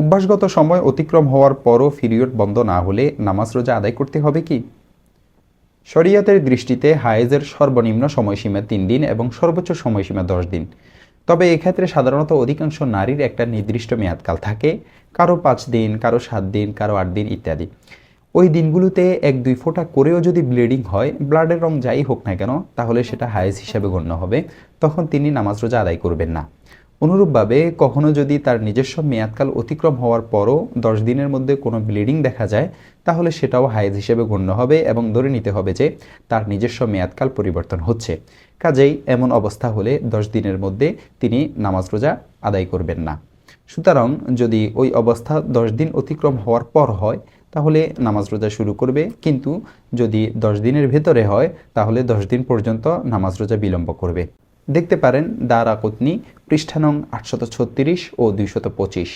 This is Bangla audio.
অভ্যাসগত সময় অতিক্রম হওয়ার পরও পিরিয়ড বন্ধ না হলে নামাজ রোজা আদায় করতে হবে কি? শরিয়াতের দৃষ্টিতে হায়েজের সর্বনিম্ন সময়সীমা তিন দিন এবং সর্বোচ্চ সময়সীমা দশ দিন। তবে এক্ষেত্রে সাধারণত অধিকাংশ নারীর একটা নির্দিষ্ট মেয়াদকাল থাকে, কারও পাঁচ দিন, কারও সাত দিন, কারও আট দিন ইত্যাদি। ওই দিনগুলোতে এক দুই ফোঁটা করেও যদি ব্লিডিং হয়, ব্লাডের রং যাই হোক না কেন, তাহলে সেটা হায়েজ হিসেবে গণ্য হবে, তখন তিনি নামাজ রোজা আদায় করবেন না। অনুরূপভাবে কখনো যদি তার নিজস্ব মেয়াদকাল অতিক্রম হওয়ার পরও দশ দিনের মধ্যে কোনো ব্লিডিং দেখা যায়, তাহলে সেটাও হায়েজ হিসেবে গণ্য হবে এবং ধরে নিতে হবে যে তার নিজস্ব মেয়াদকাল পরিবর্তন হচ্ছে। কাজেই এমন অবস্থা হলে দশ দিনের মধ্যে তিনি নামাজ রোজা আদায় করবেন না। সুতরাং যদি ওই অবস্থা দশ দিন অতিক্রম হওয়ার পর হয়, তাহলে নামাজ রোজা শুরু করবে। কিন্তু যদি দশ দিনের ভেতরে হয়, তাহলে দশ দিন পর্যন্ত নামাজ রোজা বিলম্ব করবে। দেখতে পারেন দারা কুতনি পৃষ্ঠানং আটশত ছত্রিশ ও দুইশত পঁচিশ।